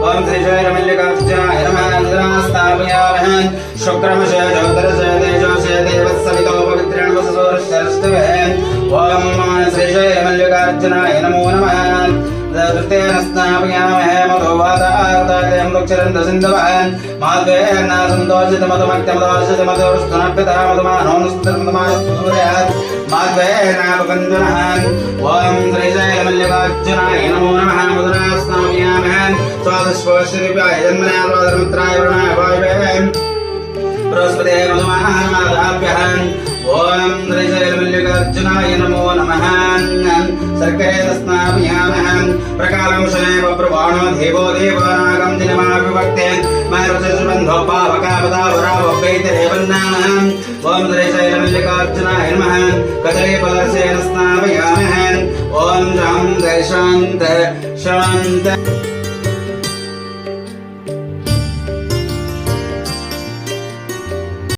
ओम श्री जय रमल्लिकार्जुनाय नमः। निद्रास्तापयामः शुक्रमशय ज्योतिरशय तेजोशय देवस्सवितो पवित्रेण वसुसोरश्चरस्तवे ओम श्री जय रमल्लिकार्जुनाय नमो। नमः तेन स्नापयामहे मधुवादार्तायं दुक्षरन्तसिन्धवः माद्वेर्ना सन्तोषितमधुमक्तमदोषितमधुस्तुनप्यतः मधुमानोनुस्तुतमधुमानस्तुसूर्यात् माद्वेर्नापकञ्जनः ॐ श्रीशैलमल्लिकार्जुनाय नमो नमः मधुना स्नापयामहे स्वादस्वश्रीव्याय जन्मना द्वादरमित्राय वरुणाय वायवे बृहस्पते मधुमानादाभ्यः ॐ श्रीशैलमल्लिकार्जुनाय नमो नमः सर्करेण स्नापयामः प्रकालं शनैव प्रवाणो देवो देवानागं दिनमाविभक्ते मरुचसुबन्धो ॐ श्रीशैलमल्लिकार्जुनाय नमः कदलीफलसेन स्नापयामः ॐ शान्त शान्त शान्त